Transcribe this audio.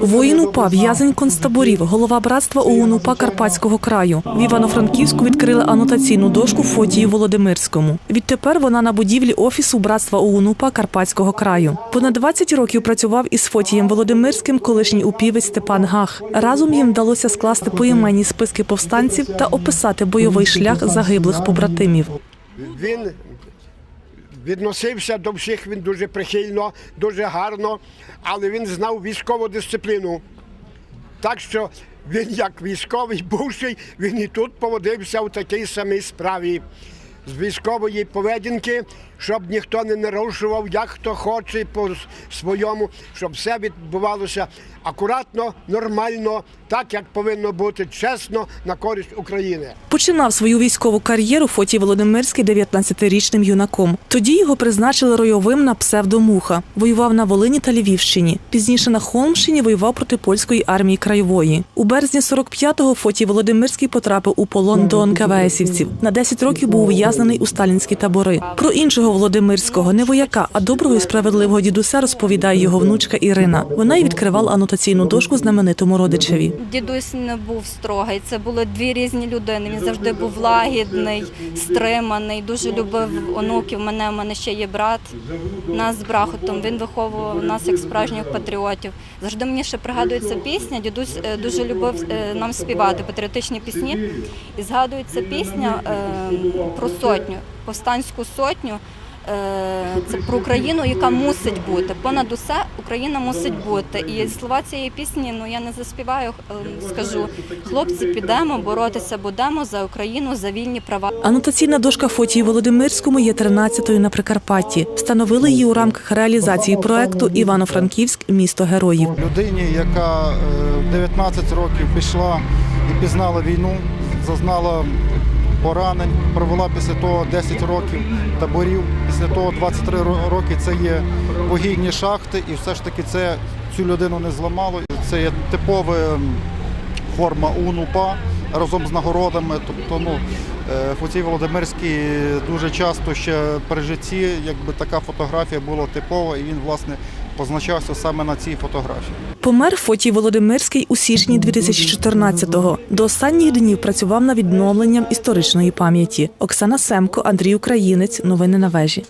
Воїн УПА, в'язень концтаборів, голова братства ОУН УПА Карпатського краю. В Івано-Франківську відкрили анотаційну дошку Фотію Володимирському. Відтепер вона на будівлі офісу братства ОУН УПА Карпатського краю. Понад 20 років працював із Фотієм Володимирським колишній упівець Степан Гах. Разом їм вдалося скласти поіменні списки повстанців та описати бойовий шлях загиблих побратимів. Він відносився до всіх він дуже прихильно, дуже гарно, але він знав військову дисципліну. Так що він, як військовий бувший, він і тут поводився у такій самій справі з військової поведінки, щоб ніхто не нарушував, як хто хоче по своєму, щоб все відбувалося акуратно, нормально, так як повинно бути чесно на користь України. Починав свою військову кар'єру Фотій Володимирський 19-річним юнаком. Тоді його призначили ройовим на псевдомуха. Воював на Волині та Львівщині. Пізніше на Холмщині воював проти польської армії краєвої. У березні 45-го Фотій Володимирський потрапив у полон до НКВСівців. На 10 років був ув'язнений у сталінські табори. Про іншого Володимирського, не вояка, а доброго і справедливого дідуся розповідає його внучка Ірина. Вона й відкривала анотаційну дошку знаменитому родичеві. Дідусь не був строгий. Це були дві різні людини. Він завжди був лагідний, стриманий, дуже любив онуків. Мене у мене ще є брат. Нас з брахотом. Він виховував нас як справжніх патріотів. Завжди мені ще пригадується пісня. Дідусь е, дуже любив е, нам співати патріотичні пісні. І згадується пісня е, про сотню, повстанську сотню. Е, Це про Україну, яка мусить бути. Понад усе Україна мусить бути. І слова цієї пісні, ну я не заспіваю, е, скажу. Хлопці, підемо боротися будемо за Україну, за вільні права. Анотаційна дошка Фотії Володимирському є 13-ю на Прикарпатті. Встановили її у рамках реалізації проекту Івано-Франківськ місто героїв. людині, яка е, 19 років пішла і пізнала війну, зазнала поранень, провела після того 10 років таборів, після того 23 роки це є вугільні шахти, і все ж таки це цю людину не зламало. Це є типова форма УНУПА разом з нагородами. Тобто, ну, е, Фоцій Володимирський дуже часто ще при житті, якби така фотографія була типова, і він, власне, позначався саме на цій фотографії. Помер Фотій Володимирський у січні 2014-го. До останніх днів працював над відновленням історичної пам'яті. Оксана Семко, Андрій Українець. Новини на вежі.